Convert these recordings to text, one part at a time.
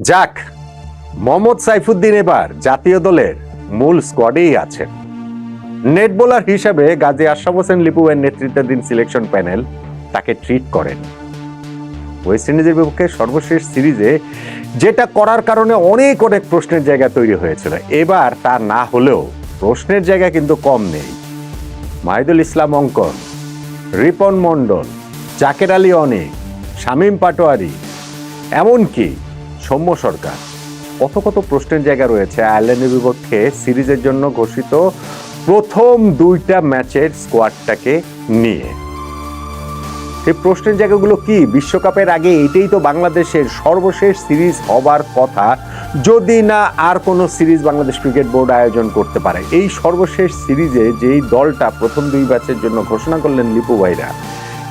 যাক, মোহাম্মদ সাইফুদ্দিন এবার জাতীয় দলের মূল স্কোয়াডেই আছেন। নেট বোলার হিসাবে গাজী আশরাফ হোসেন লিপুয়ের নেতৃত্বাধীন সিলেকশন প্যানেল তাকে ট্রিট করেন। ওয়েস্ট ইন্ডিজের বিপক্ষে সর্বশেষ সিরিজে যেটা করার কারণে অনেক অনেক প্রশ্নের জায়গা তৈরি হয়েছিল। এবার তা না হলেও প্রশ্নের জায়গা কিন্তু কম নেই। মাহিদুল ইসলাম অঙ্কন, রিপন মণ্ডল, জাকের আলী অনেক, শামীম পাটোয়ারি, এমনকি সৌম্য সরকার। কত কত প্রশ্নের জায়গা রয়েছে, আয়ারল্যান্ডের বিপক্ষে সিরিজের জন্য ঘোষিত প্রথম দুইটা ম্যাচের স্কোয়াডটাকে নিয়ে। সেই প্রশ্নের জায়গাগুলো কি? বিশ্বকাপের আগে এটাই তো বাংলাদেশের সর্বশেষ সিরিজ হবার কথা। যদি না আর কোনো সিরিজ বাংলাদেশ ক্রিকেট বোর্ড আয়োজন করতে পারে। এই সর্বশেষ সিরিজে যেই দলটা প্রথম দুই ম্যাচের জন্য ঘোষণা করলেন লিপু ভাইরা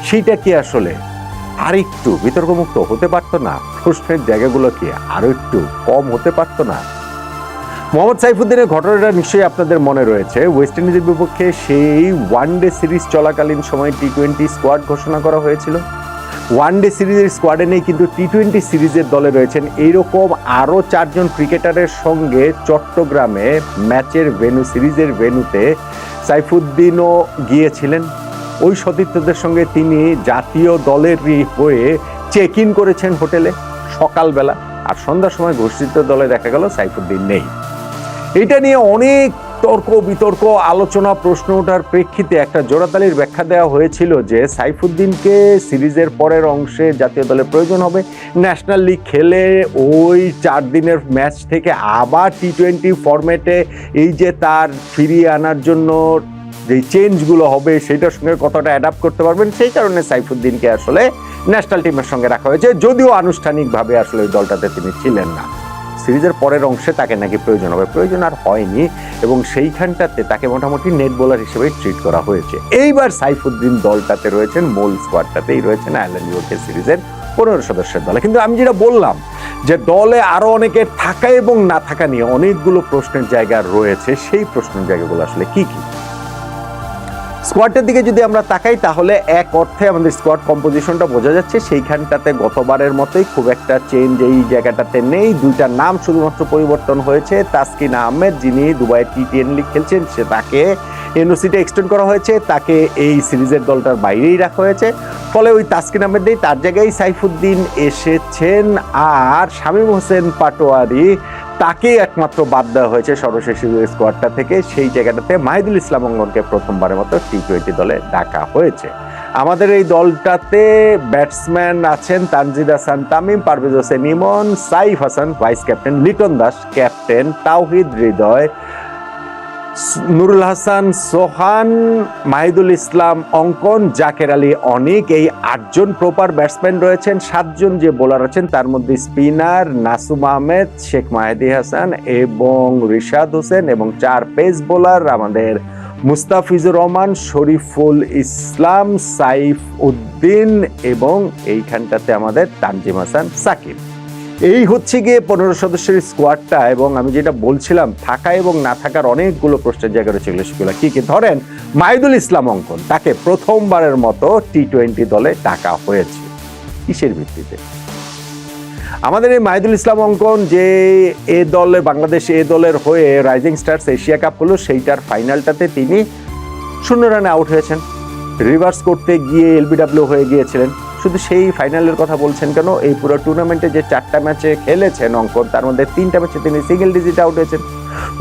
সেইটা কি আসলে? আর একটু বিতর্কমুক্ত হতে পারতো না। প্রশ্নের জায়গাগুলো কি আরও একটু কম হতে পারতো না? মোহাম্মদ সাইফুদ্দিনের ঘটনাটা নিশ্চয়ই আপনাদের মনে রয়েছে। ওয়েস্ট ইন্ডিজের বিপক্ষে সেই ওয়ান ডে সিরিজ চলাকালীন সময় টি টোয়েন্টি স্কোয়াড ঘোষণা করা হয়েছিল। ওয়ান ডে সিরিজের স্কোয়াডে নেই, কিন্তু টি টোয়েন্টি সিরিজের দলে রয়েছেন এইরকম আরও চারজন ক্রিকেটারের সঙ্গে চট্টগ্রামে ম্যাচের ভেনু সিরিজের ভেনুতে সাইফুদ্দিনও গিয়েছিলেন। ওই সতীর্থদের সঙ্গে তিনি জাতীয় দলেরই হয়ে চেক ইন করেছেন হোটেলে সকালবেলা। আর সন্ধ্যার সময় ঘোষিত দলে দেখা গেল সাইফুদ্দিন নেই। এটা নিয়ে অনেক তর্ক বিতর্ক, আলোচনা, প্রশ্ন ওঠার প্রেক্ষিতে একটা জোড়াতালির ব্যাখ্যা দেওয়া হয়েছিল যে সাইফুদ্দিনকে সিরিজের পরের অংশে জাতীয় দলে প্রয়োজন হবে। ন্যাশনাল লিগ খেলে ওই চার দিনের ম্যাচ থেকে আবার টি টোয়েন্টি ফরম্যাটে এই যে তার ফিরিয়ে আনার জন্য যে চেঞ্জগুলো হবে সেটার সঙ্গে কতটা অ্যাডাপ্ট করতে পারবেন, সেই কারণে সাইফুদ্দিনকে আসলে ন্যাশনাল টিমের সঙ্গে রাখা হয়েছে। যদিও আনুষ্ঠানিকভাবে আসলে ওই দলটাতে তিনি ছিলেন না। সিরিজের পরের অংশে তাকে নাকি প্রয়োজন হবে, প্রয়োজন আর হয়নি এবং সেইখানটাতে তাকে মোটামুটি নেট বোলার হিসেবে ট্রিট করা হয়েছে। এইবার সাইফুদ্দিন দলটাতে রয়েছেন, মূল স্কোয়াডটাতেই রয়েছেন আয়ারল্যান্ড বিপক্ষে সিরিজের পনেরো সদস্যের দলে। কিন্তু আমি যেটা বললাম যে দলে আরও অনেকের থাকা এবং না থাকা নিয়ে অনেকগুলো প্রশ্নের জায়গা রয়েছে, সেই প্রশ্নের জায়গাগুলো আসলে কি কি? স্কোয়াডের দিকে যদি আমরা তাকাই, তাহলে এক অর্থে আমাদের স্কোয়াড কম্পোজিশনটা বোঝা যাচ্ছে। সেইখানটাতে গতবারের মতোই খুব একটা চেঞ্জ এই জায়গাটাতে নেই। দুইটা নাম শুধুমাত্র পরিবর্তন হয়েছে। তাসকিন আহমেদ, যিনি দুবাই টি টেন লিগ খেলছেন, সে তাকে এনওসিটা এক্সটেন্ড করা হয়েছে। তাকে এই সিরিজের দলটার বাইরেই রাখা হয়েছে। ফলে ওই তাসকিন আহমেদ নেই তার জায়গায় সাইফুদ্দিন এসেছেন। আর শামীম হোসেন পাটোয়ারি তাকেই একমাত্র বাদ দেওয়া হয়েছে সর্বশেষ স্কোয়াডটা থেকে। সেই জায়গাটাতে মাহিদুল ইসলাম অঙ্গনকে প্রথমবারের মতো টি টোয়েন্টি দলে ডাকা হয়েছে। আমাদের এই দলটাতে ব্যাটসম্যান আছেন Tanzid Hasan, Tamim Parvez Hossain, Emon Saif Hasan, vice captain Liton Das, captain Towhid Hridoy Nurul Hasan, সোহান, মাহিদুল ইসলাম, অঙ্কন, জাকের আলী অনেক, এই আটজন প্রপার ব্যাটসম্যান রয়েছেন। সাতজন যে বোলার আছেন, তার মধ্যে স্পিনার নাসুম আহমেদ, শেখ মাহেদি হাসান এবং রিশাদ হোসেন এবং চার পেস বোলার আমাদের মুস্তাফিজুর রহমান, শরীফুল ইসলাম, সাইফ উদ্দিন এবং এইখানটাতে আমাদের তানজিম হাসান, সাকিব। এই হচ্ছে গিয়ে পনেরো সদস্যের স্কোয়াডটা এবং আমি যেটা বলছিলাম, থাকা এবং না থাকার অনেকগুলো প্রশ্নের জায়গা রয়েছে এগুলো সেগুলো কী কী? ধরেন মাহিদুল ইসলাম অঙ্কন, তাকে প্রথমবারের মতো টি টোয়েন্টি দলে ডাকা হয়েছে। কিসের ভিত্তিতে? আমাদের এই মাহিদুল ইসলাম অঙ্কন যে এ দলে, বাংলাদেশ এ দলের হয়ে রাইজিং স্টার্স এশিয়া কাপ হলো, সেইটার ফাইনালটাতে তিনি শূন্য রানে আউট হয়েছেন। রিভার্স করতে গিয়ে এলবিডাব্লিউ হয়ে গিয়েছিলেন। শুধু সেই ফাইনালের কথা বলছেন কেন? এই পুরো টুর্নামেন্টে যে চারটা ম্যাচে খেলেছেন অঙ্কন, তার মধ্যে তিনটা ম্যাচে তিনি সিঙ্গেল ডিজিট আউট হয়েছেন।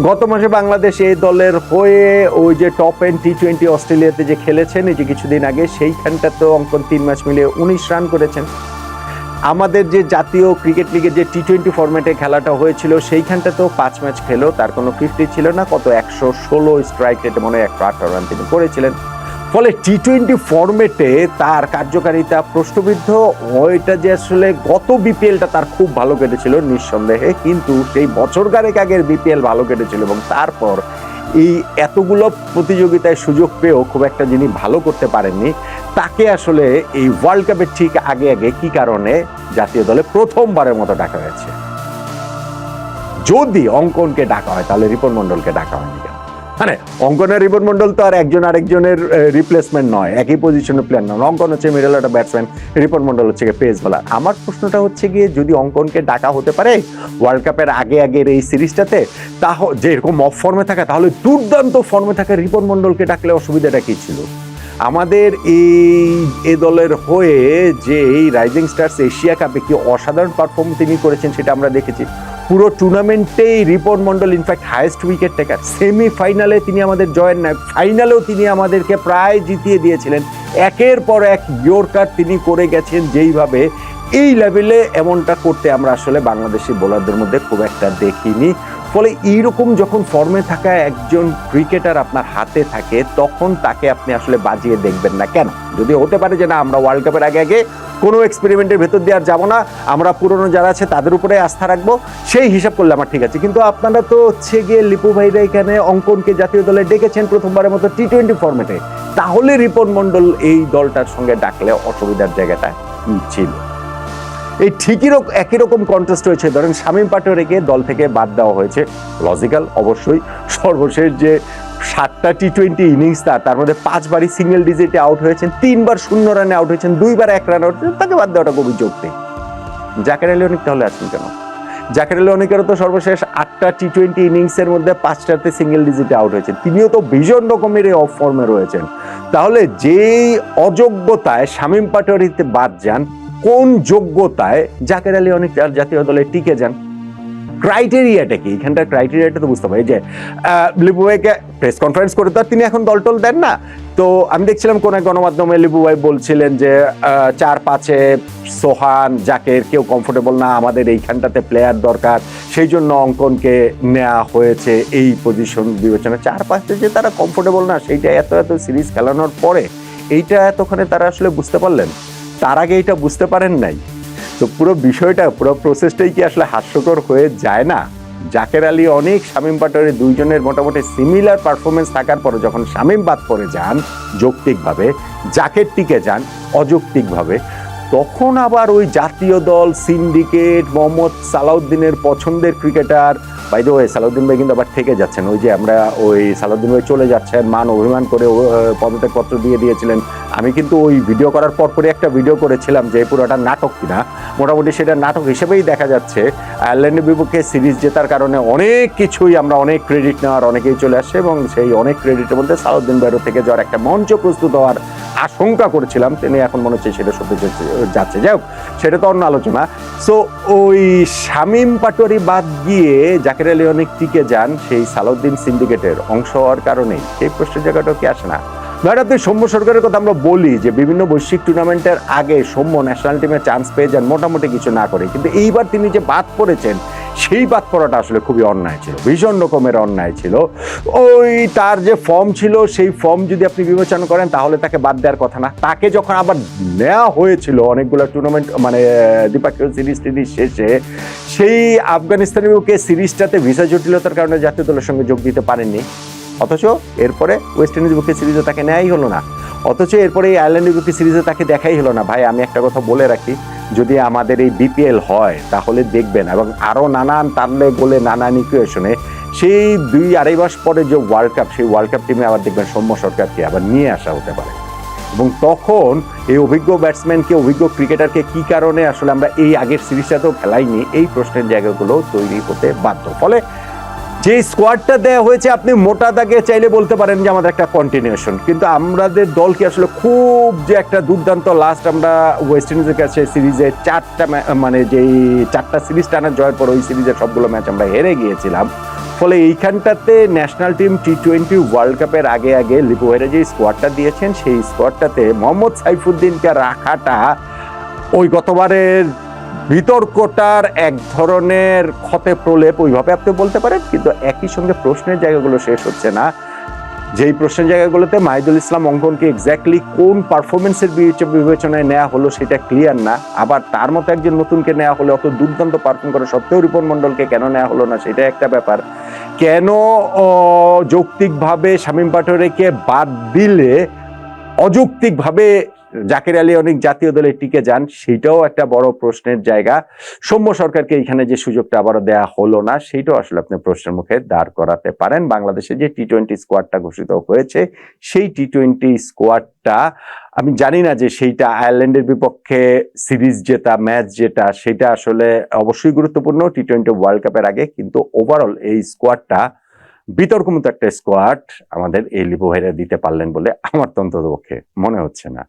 গত মাসে বাংলাদেশ এই দলের হয়ে ওই যে টপ এন্ড টি টোয়েন্টি অস্ট্রেলিয়াতে যে খেলেছেন, এই যে কিছুদিন আগে, সেইখানটাতেও অঙ্কন তিন ম্যাচ মিলিয়ে উনিশ রান করেছেন। আমাদের যে জাতীয় ক্রিকেট লিগের যে টি টোয়েন্টি ফরম্যাটে খেলাটা হয়েছিল, সেইখানটাতেও পাঁচ ম্যাচ খেলেও তার কোনো ফিফটি ছিল না। কত একশো ষোলো স্ট্রাইক রেটে মনে হয় একশো আঠারো রান তিনি করেছিলেন। ফলে টি টোয়েন্টি ফরম্যাটে তার কার্যকারিতা প্রশ্নবিদ্ধ, ওইটা যে আসলে গত বিপিএলটা তার খুব ভালো কেটেছিল নিঃসন্দেহে, কিন্তু সেই বছর গারেক আগের বিপিএল ভালো কেটেছিল এবং তারপর এই এতগুলো প্রতিযোগিতায় সুযোগ পেয়েও খুব একটা যিনি ভালো করতে পারেননি, তাকে আসলে এই ওয়ার্ল্ড কাপের ঠিক আগে আগে কি কারণে জাতীয় দলে প্রথমবারের মতো ডাকা হয়েছে? যদি অঙ্কনকে ডাকা হয়, তাহলে রিপন মন্ডলকে ডাকা হয়নি মানে অঙ্কনের রিপন মন্ডল তো আর একজন আরেকজনের রিপ্লেসমেন্ট নয়, একই পজিশনের প্লেয়ার নয়। অঙ্কন হচ্ছে middle order batsman Ripon Mondal হচ্ছে পেস বলার আমার প্রশ্নটা হচ্ছে গিয়ে যদি অঙ্কনকে ডাকা হতে পারে ওয়ার্ল্ড কাপের আগে আগের এই সিরিজটাতে তা যে এরকম অফ ফর্মে থাকা, তাহলে দুর্দান্ত ফর্মে থাকা রিপন মন্ডলকে ডাকলে অসুবিধাটা কী ছিল? আমাদের এই, এ দলের হয়ে যে এই রাইজিং স্টার্স এশিয়া কাপে কি অসাধারণ পারফর্ম তিনি করেছেন সেটা আমরা দেখেছি। পুরো টুর্নামেন্টেই Ripon Mondal in fact highest wicket taker semi ফাইনালে তিনি আমাদের জয়ের নায়ক ফাইনালেও তিনি আমাদেরকে প্রায় জিতিয়ে দিয়েছিলেন। একের পর এক ইয়র্কার তিনি করে গেছেন যেইভাবে। এই লেভেলে এমনটা করতে আমরা আসলে বাংলাদেশি বোলারদের মধ্যে খুব একটা দেখিনি। ফলে এইরকম যখন ফর্মে থাকা একজন ক্রিকেটার আপনার হাতে থাকে, তখন তাকে আপনি আসলে বাজিয়ে দেখবেন না। কেন? যদি হতে পারে যে না, আমরা ওয়ার্ল্ড কাপের আগে আগে কোনো এক্সপেরিমেন্টের ভেতর দিয়ে আর যাব না, আমরা পুরনো যারা আছে তাদের উপরে আস্থা রাখব, সেই হিসাব করলে আমার ঠিক আছে। কিন্তু আপনারা তো হচ্ছে গিয়ে লিপু ভাইরা এখানে অঙ্কনকে জাতীয় দলে ডেকেছেন প্রথমবারের মতো টি টোয়েন্টি ফর্মেটে তাহলে রিপন মন্ডল এই দলটার সঙ্গে ডাকলে অসুবিধার জায়গাটা ছিল? এই ঠিকই একই রকম কন্টেস্ট হয়েছে। ধরেন শামীম পাটোয়ারিকে দল থেকে বাদ দেওয়া হয়েছে। লজিক্যাল, অবশ্যই। সর্বশেষ যে সাতটা টি টোয়েন্টি ইনিংস তার তার মধ্যে পাঁচবারই সিঙ্গেল ডিজিটে আউট হয়েছেন, তিনবার শূন্য রানে আউট হয়েছেন, দুইবার এক রান আউট তাকে বাদ দেওয়াটা খুবই যৌক্তিক। জাকের আলী অনেক তাহলে আছেন কেন? আলী অনেকেরও তো সর্বশেষ আটটা টি টোয়েন্টি ইনিংসের মধ্যে পাঁচটাতে সিঙ্গেল ডিজিটে আউট হয়েছেন। তিনিও তো ভীষণ রকমের এই অফ ফর্মে রয়েছেন। তাহলে যেই অযোগ্যতায় শামীম পাটোয়ারিতে বাদ যান কোন যোগ্যতায় জাকের আলী অনেক জাতীয় দলে টিকে যান? ক্রাইটেরিয়াটা কি? এখানটার ক্রাইটেরিয়াটা তো বুঝতে পারি যে আহ, লিপু ভাইকে প্রেস কনফারেন্স করে তো তিনি এখন দল টল দেন না। তো আমি দেখছিলাম কোন এক গণমাধ্যমে লিপু ভাই বলছিলেন যে চার পাঁচে সোহান জাকের কেউ কমফোর্টেবল না আমাদের এইখানটাতে প্লেয়ার দরকার। সেই জন্য অঙ্কনকে নেওয়া হয়েছে এই পজিশন বিবেচনা চার পাঁচে যে তারা কমফোর্টেবল না সেইটা এত এত সিরিজ খেলানোর পরে এইটা এতক্ষণে তারা আসলে বুঝতে পারলেন? তার আগে এটা বুঝতে পারেন নাই। তো পুরো বিষয়টা, পুরো প্রসেসটাই কি আসলে হাস্যকর হয়ে যায় না? জাকের আলী অনেক শামীম পাটোয়ারি দুইজনের মোটামুটি সিমিলার পারফরমেন্স থাকার পরে যখন শামীম বাদ পড়ে যান, যৌক্তিকভাবে, জাকের টিকে যান, অযৌক্তিকভাবে, তখন আবার ওই জাতীয় দল সিন্ডিকেট মোহাম্মদ সালাউদ্দিনের পছন্দের ক্রিকেটার বাই ওই সালাউদ্দিন ভাই কিন্তু আবার থেকে যাচ্ছেন। ওই যে আমরা ওই সালাউদ্দিন ভাই চলে যাচ্ছেন, মান অভিমান করে পদত্যাগপত্র দিয়ে দিয়েছিলেন। আমি কিন্তু ওই ভিডিও করার পরপরই একটা ভিডিও করেছিলাম যে পুরোটা নাটক কিনা। মোটামুটি সেটা নাটক হিসেবেই দেখা যাচ্ছে। আয়ারল্যান্ডের বিপক্ষে সিরিজ জেতার কারণে অনেক কিছুই আমরা অনেক ক্রেডিট নেওয়ার অনেকেই চলে আসছে এবং সেই অনেক ক্রেডিটের মধ্যে সালাউদ্দিন ভাইয়ের থেকে যাওয়ার একটা মঞ্চ প্রস্তুত হওয়ার আশঙ্কা করেছিলাম। তিনি এখন মনে হচ্ছে সেটা সত্যি যাচ্ছে- যাচ্ছে। যাই হোক, সেটা তো অন্য আলোচনা। সো ওই শামীম পাটোয়ারি বাদ গিয়ে জাকের আলী অনেক টিকে যান। সেই সালাউদ্দিন সিন্ডিকেটের অংশ হওয়ার কারণেই। সেই প্রশ্নের জায়গাটাও কি আসে না? আপনি সৌম্য সরকারের কথা আমরা বলি যে বিভিন্ন বৈশ্বিক টুর্নামেন্টের আগে সৌম্য ন্যাশনাল টিমে চান্স পেয়ে যান, মোটামুটি কিছু না করে। কিন্তু এইবার তিনি যে বাদ পড়েছেন, সেই বাদ পড়াটা আসলে খুবই অন্যায় ছিল, ভীষণ রকমের অন্যায় ছিল। ওই তার যে ফর্ম ছিল, সেই ফর্ম যদি আপনি বিবেচনা করেন, তাহলে তাকে বাদ দেওয়ার কথা না। তাকে যখন আবার নেওয়া হয়েছিল অনেকগুলো টুর্নামেন্ট মানে দ্বিপাক্ষিক সিরিজ টিরিজ শেষে, সেই আফগানিস্তানের বিপক্ষে সিরিজটাতে ভিসা জটিলতার কারণে জাতীয় দলের সঙ্গে যোগ দিতে পারেননি। অথচ এরপরে ওয়েস্ট ইন্ডিজ বিপক্ষে সিরিজে তাকে নেওয়াই হলো না। অথচ এরপরে এই আয়ারল্যান্ডের বিপক্ষে সিরিজে তাকে দেখাই হলো না। ভাই, আমি একটা কথা বলে রাখি, যদি আমাদের এই বিপিএল হয়, তাহলে দেখবেন এবং আরও নানান তারলে গোলে নানান ইকুয়েশনে সেই দুই আড়াই মাস পরে যে ওয়ার্ল্ড কাপ সেই ওয়ার্ল্ড কাপ টিমে আবার দেখবেন সৌম্য সরকারকে আবার নিয়ে আসা হতে পারে। এবং তখন এই অভিজ্ঞ ব্যাটসম্যানকে অভিজ্ঞ ক্রিকেটারকে কি কারণে আসলে আমরা এই আগের সিরিজটাতেও খেলাইনি, এই প্রশ্নের জায়গাগুলো তৈরি হতে বাধ্য। ফলে যে স্কোয়াডটা দেওয়া হয়েছে, আপনি মোটা দাগে চাইলে বলতে পারেন যে আমাদের একটা কন্টিনিউশন কিন্তু আমাদের দলকে আসলে খুব যে একটা দুর্দান্ত লাস্ট আমরা ওয়েস্ট ইন্ডিজের কাছে সিরিজে চারটা মানে যেই চারটা সিরিজ টানা জয়ের পর ওই সিরিজের সবগুলো ম্যাচ আমরা হেরে গিয়েছিলাম। ফলে এইখানটাতে national team T twenty world কাপের আগে আগে লিপু ভাইরা যে স্কোয়াডটা দিয়েছেন, সেই স্কোয়াডটাতে মোহাম্মদ সাইফুদ্দিনকে রাখাটা ওই গতবারের বিতর্কটার এক ধরনের ক্ষতে প্রলেপ ওইভাবে আপনি বলতে পারেন, কিন্তু একই সঙ্গে প্রশ্নের জায়গাগুলো শেষ হচ্ছে না। যেই প্রশ্নের জায়গাগুলোতে মাহিদুল ইসলাম অঙ্কনকে এক্স্যাক্টলি কোন পারফরমেন্সের বিবেচনায় নেওয়া হলো সেটা ক্লিয়ার না। আবার তার মতো একজন নতুনকে নেওয়া হলে অত দুর্দান্ত পারফর্ম করে সত্ত্বেও রিপন মণ্ডলকে কেন নেওয়া হলো না সেটা একটা ব্যাপার। কেন যৌক্তিকভাবে শামীম পাটোয়ারিকে বাদ দিলে অযৌক্তিকভাবে জাকির আলী অনেক জাতীয় দলে টিকে যান সেটাও একটা বড় প্রশ্নের জায়গা। সৌম্য সরকারকে এখানে যে সুযোগটা আবারও দেয়া হলো না, সেইটাও আসলে আপনি প্রশ্নের মুখে দাঁড় করাতে পারেন। বাংলাদেশে যে টি টোয়েন্টি স্কোয়াডটা ঘোষিত হয়েছে, সেই টি টোয়েন্টি স্কোয়াডটা আমি জানি না যে সেইটা আয়ারল্যান্ডের বিপক্ষে সিরিজ জেতা, ম্যাচ যেটা সেটা আসলে অবশ্যই গুরুত্বপূর্ণ টি টোয়েন্টি ওয়ার্ল্ড কাপের আগে, কিন্তু ওভারঅল এই স্কোয়াডটা বিতর্কমতো একটা স্কোয়াড আমাদের এই লিপু ভাইরা দিতে পারলেন বলে আমার তো অন্তত পক্ষে মনে হচ্ছে না।